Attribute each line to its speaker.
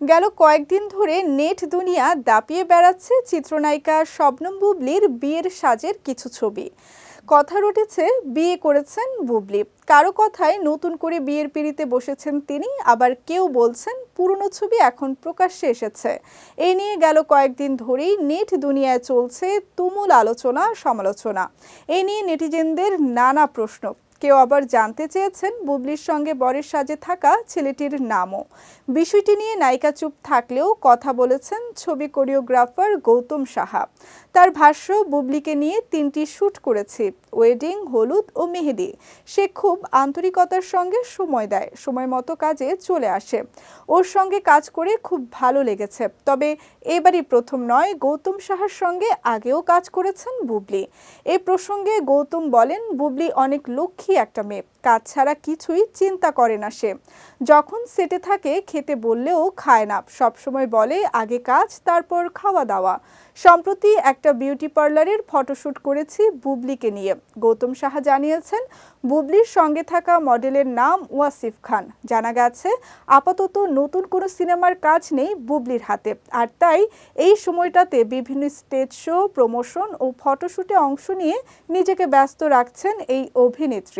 Speaker 1: গেল কয়েকদিন ধরে নেট দুনিয়া দাপিয়ে বেড়াচ্ছে চিত্রনায়িকা শবনম বুবলির বিয়ের সাজের কিছু ছবি। কথা উঠেছে বিয়ে করেছেন বুবলি। কারও কথায় নতুন করে বিয়ের পিড়িতে বসেছেন তিনি, আবার কেউ বলছেন পুরনো ছবি এখন প্রকাশ্যে এসেছে। এ নিয়ে গেল কয়েকদিন ধরেই নেট দুনিয়ায় চলছে তুমুল আলোচনা সমালোচনা এ নিয়ে নেটিজেনদের নানা প্রশ্ন। কেউ আবার জানতে চেয়েছেন বুবলির সঙ্গে বরের সাজে থাকা ছেলেটির নামও। বিষয়টি নিয়ে নায়িকা চুপ থাকলেও কথা বলেছেন ছবি কোরিওগ্রাফার গৌতম সাহা। তার ভাষ্য, বুবলিকে নিয়ে তিনটি শ্যুট করেছি, ওয়েডিং, হলুদ ও মেহেদি। সে খুব আন্তরিকতার সঙ্গে সময় দেয়, সময় মতো কাজে চলে আসে। ওর সঙ্গে কাজ করে খুব ভালো লেগেছে। তবে এবারই প্রথম নয়, গৌতম সাহার সঙ্গে আগেও কাজ করেছেন বুবলি। এ প্রসঙ্গে গৌতম বলেন, বুবলি অনেক লক্ষ্মী একটা মেয়ে। কাজ ছাড়া কিছুই চিন্তা করে না সে। যখন সেটে থাকে, খেতে বললেও খায় না। সবসময় বলে, আগে কাজ, তারপর খাওয়া দাওয়া সম্প্রতি একটা বিউটি পার্লারের ফটোশ্যুট করেছি বুবলিকে নিয়ে। গৌতম সাহা জানিয়েছেন, বুবলির সঙ্গে থাকা মডেলের নাম ওয়াসিফ খান। জানা গেছে, আপাতত নতুন কোনো সিনেমার কাজ নেই বুবলির হাতে। আর তাই এই সময়টাতে বিভিন্ন স্টেজ শো, প্রমোশন ও ফটোশ্যুটে অংশ নিয়ে নিজেকে ব্যস্ত রাখছেন এই অভিনেত্রী।